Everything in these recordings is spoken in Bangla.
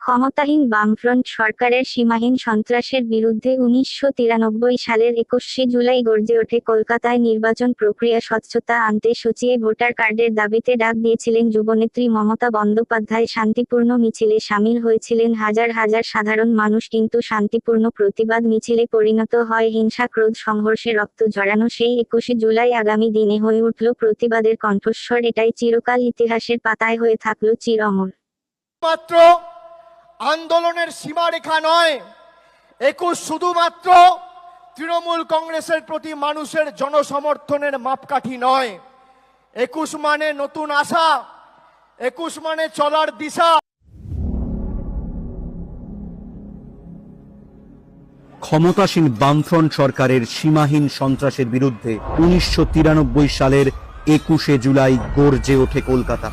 ক্ষমতাহীন বামফ্রন্ট সরকারের সীমাহীন সন্ত্রাসের বিরুদ্ধে উনিশশো তিরানব্বই সালের একুশে জুলাই গর্জে ওঠে কলকাতায় নির্বাচন প্রক্রিয়া স্বচ্ছতা আনতে সচিয়ে ভোটার কার্ডের দাবিতে ডাক দিয়েছিলেন যুবনেত্রী মমতা বন্দ্যোপাধ্যায়। শান্তিপূর্ণ মিছিলে সামিল হয়েছিলেন হাজার হাজার সাধারণ মানুষ, কিন্তু শান্তিপূর্ণ প্রতিবাদ মিছিলে পরিণত হয় হিংসা ক্রোধ সংঘর্ষে রক্ত জড়ানো। সেই একুশে জুলাই আগামী দিনে হয়ে উঠল প্রতিবাদের কণ্ঠস্বর। এটাই চিরকাল ইতিহাসের পাতায় হয়ে থাকল চির অমর মাত্র আন্দোলনের সীমারেখা নয়। একুশ শুধুমাত্র তৃণমূল কংগ্রেসের প্রতি মানুষের জনসমর্থনের মাপকাঠি নয়। একুশ মানে নতুন আশা, একুশ মানে চলার দিশা। ক্ষমতাসীন বামফ্রন্ট সরকারের সীমাহীন সন্ত্রাসের বিরুদ্ধে উনিশশো তিরানব্বই সালের একুশে জুলাই গর্জে ওঠে কলকাতা।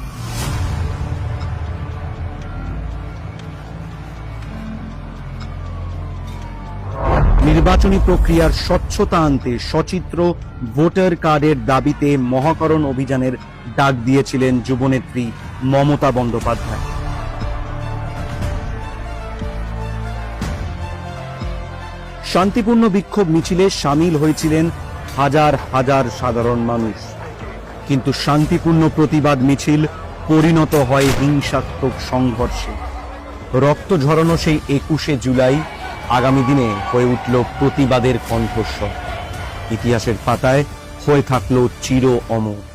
নির্বাচনী প্রক্রিয়ার স্বচ্ছতা আনতে সচিত্র ভোটার কার্ডের দাবিতে মহাকরণ অভিযানের ডাক দিয়েছিলেন যুবনেত্রী মমতা বন্দ্যোপাধ্যায়। শান্তিপূর্ণ বিক্ষোভ মিছিলে সামিল হয়েছিলেন হাজার হাজার সাধারণ মানুষ। কিন্তু শান্তিপূর্ণ প্রতিবাদ মিছিল পরিণত হয় হিংসাত্মক সংঘর্ষে। রক্ত ঝরানো সেই একুশে জুলাই আগামী দিনে হয়ে উঠল প্রতিবাদের কণ্ঠস্বর। ইতিহাসের পাতায় হয়ে থাকল চির অমর।